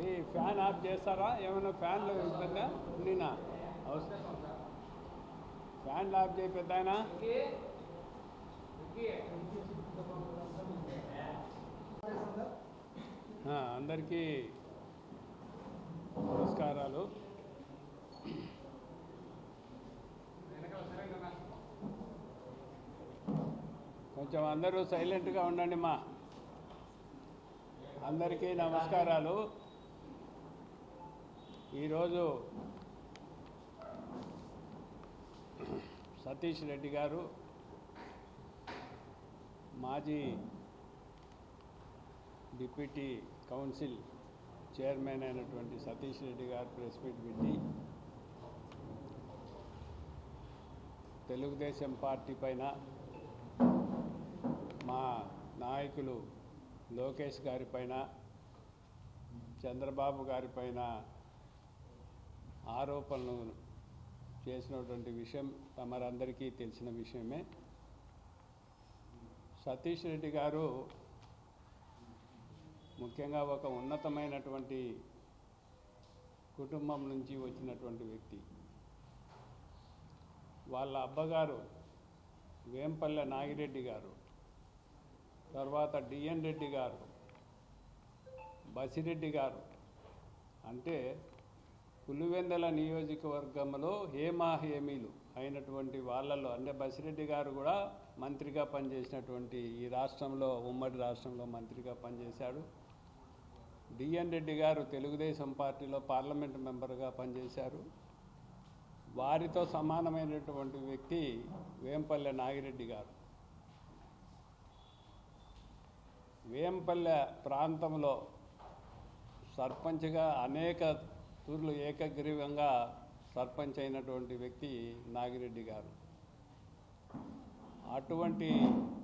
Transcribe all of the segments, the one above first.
Me fan of చేస్తారా? ఏమైనా ఫ్యాన్లు ఇబ్బందా ఉండినా అవసరం ఫ్యాన్ ఆఫ్ చేయి పెద్ద ఆయన. అందరికీ నమస్కారాలు. కొంచెం అందరూ సైలెంట్గా ఉండండి మా. అందరికీ నమస్కారాలు. ఈరోజు సతీష్ రెడ్డి గారు మాజీ డిప్యూటీ కౌన్సిల్ చైర్మన్ అయినటువంటి సతీష్ రెడ్డి గారు ప్రెస్ మీట్ పెట్టి తెలుగుదేశం పార్టీ పైన మా నాయకులు లోకేష్ గారి పైన చంద్రబాబు గారి పైన ఆరోపణలు చేసినటువంటి విషయం తమరందరికీ తెలిసిన విషయమే. సతీష్ రెడ్డి గారు ముఖ్యంగా ఒక ఉన్నతమైనటువంటి కుటుంబం నుంచి వచ్చినటువంటి వ్యక్తి. వాళ్ళ అబ్బగారు వేంపల్లె నాగిరెడ్డి గారు తర్వాత డిఎన్ రెడ్డి గారు బసిరెడ్డి గారు. అంటే పులివెందల నియోజకవర్గంలో హేమా హేమీలు అయినటువంటి వాళ్ళలో అంటే బసిరెడ్డి గారు కూడా మంత్రిగా పనిచేసినటువంటి ఈ రాష్ట్రంలో ఉమ్మడి రాష్ట్రంలో మంత్రిగా పనిచేశాడు. డిఎన్ రెడ్డి గారు తెలుగుదేశం పార్టీలో పార్లమెంట్ మెంబర్గా పనిచేశారు. వారితో సమానమైనటువంటి వ్యక్తి వేంపల్లె నాగిరెడ్డి గారు. వేంపల్లె ప్రాంతంలో సర్పంచ్గా అనేక తూర్లు ఏకగ్రీవంగా సర్పంచ్ అయినటువంటి వ్యక్తి నాగిరెడ్డి గారు. అటువంటి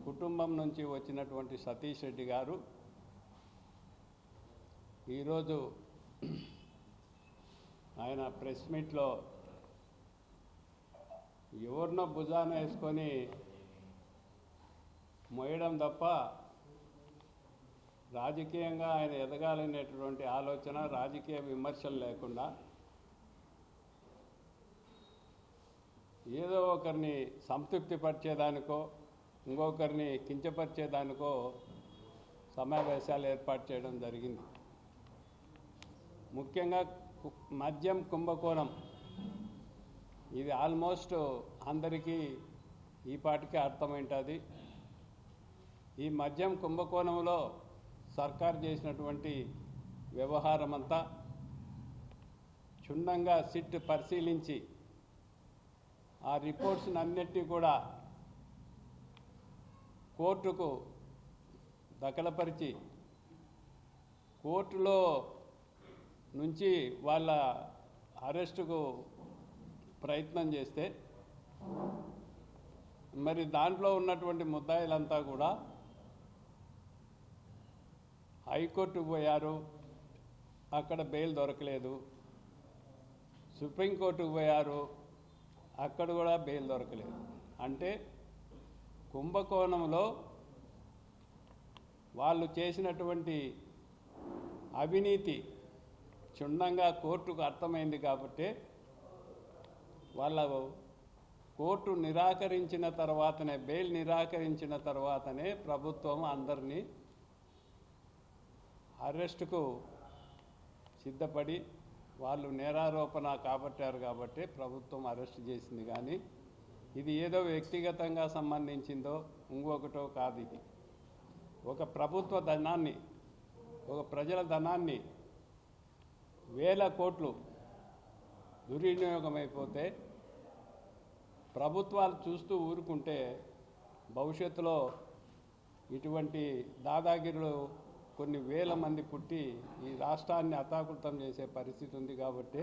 కుటుంబం నుంచి వచ్చినటువంటి సతీష్ రెడ్డి గారు ఈరోజు ఆయన ప్రెస్ మీట్లో ఎవరినో భుజాన వేసుకొని మోయడం తప్ప రాజకీయంగా ఆయన ఎదగాలనేటువంటి ఆలోచన రాజకీయ విమర్శలు లేకుండా ఏదో ఒకరిని సంతృప్తిపరిచేదానికో ఇంకొకరిని కించపరిచేదానికో సమావేశాలు ఏర్పాటు చేయడం జరిగింది. ముఖ్యంగా కు- మద్యం కుంభకోణం ఇది ఆల్మోస్ట్ అందరికీ ఈ పాటికి అర్థమైంటుంది. ఈ మద్యం కుంభకోణంలో సర్కార్ చేసినటువంటి వ్యవహారం అంతా క్షుణ్ణంగా సిట్ పరిశీలించి ఆ రిపోర్ట్స్ని అన్నిటి కూడా కోర్టుకు దఖలపరిచి కోర్టులో నుంచి వాళ్ళ అరెస్టుకు ప్రయత్నం చేస్తే మరి దాంట్లో ఉన్నటువంటి ముద్దాయిలంతా కూడా హైకోర్టుకు పోయారు. అక్కడ బెయిల్ దొరకలేదు. సుప్రీంకోర్టుకు పోయారు. అక్కడ కూడా బెయిల్ దొరకలేదు. అంటే కుంభకోణంలో వాళ్ళు చేసినటువంటి అవినీతి క్షుణ్ణంగా కోర్టుకు అర్థమైంది కాబట్టి వాళ్ళ కోర్టు నిరాకరించిన తర్వాతనే బెయిల్ నిరాకరించిన తర్వాతనే ప్రభుత్వం అందరినీ అరెస్టుకు సిద్ధపడి వాళ్ళు నేరారోపణ కాబట్టారు కాబట్టి ప్రభుత్వం అరెస్ట్ చేసింది. కానీ ఇది ఏదో వ్యక్తిగతంగా సంబంధించిందో ఇంకొకటో కాదు ఇది. ఒక ప్రభుత్వ ధనాన్ని ఒక ప్రజల ధనాన్ని వేల కోట్లు దుర్వినియోగమైపోతే ప్రభుత్వాలు చూస్తూ ఊరుకుంటే భవిష్యత్తులో ఇటువంటి దాదాగిరిలో కొన్ని వేల మంది పుట్టి ఈ రాష్ట్రాన్ని అతాకృతం చేసే పరిస్థితి ఉంది కాబట్టి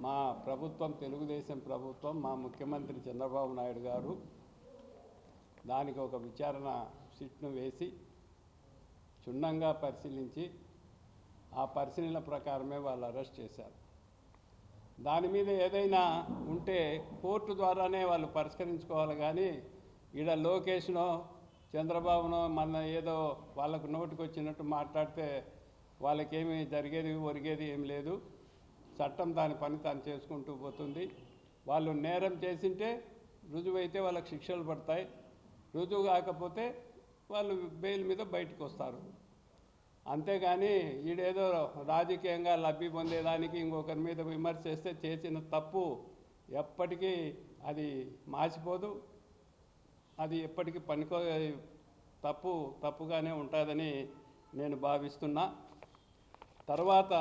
మా ప్రభుత్వం తెలుగుదేశం ప్రభుత్వం మా ముఖ్యమంత్రి చంద్రబాబు నాయుడు గారు దానికి ఒక విచారణ సిట్ను వేసి క్షుణ్ణంగా పరిశీలించి ఆ పరిశీలన ప్రకారమే వాళ్ళు అరెస్ట్ చేశారు. దాని మీద ఏదైనా ఉంటే కోర్టు ద్వారానే వాళ్ళు పరిష్కరించుకోవాలి కానీ ఈడ లోకేష్నో చంద్రబాబును మన ఏదో వాళ్ళకు నోటికి వచ్చినట్టు మాట్లాడితే వాళ్ళకేమి జరిగేది ఒరిగేది ఏం లేదు. చట్టం దాని పని తాను చేసుకుంటూ పోతుంది. వాళ్ళు నేరం చేసింటే రుజువైతే వాళ్ళకి శిక్షలు పడతాయి. రుజువు కాకపోతే వాళ్ళు బెయిల్ మీద బయటకు వస్తారు అంతేగాని ఈడేదో రాజకీయంగా లబ్ధి పొందేదానికి ఇంకొకరి మీద విమర్శ చేస్తే చేసిన తప్పు ఎప్పటికీ అది మాసిపోదు. అది ఎప్పటికీ పనికో తప్పు తప్పుగానే ఉంటుందని నేను భావిస్తున్నా. తర్వాత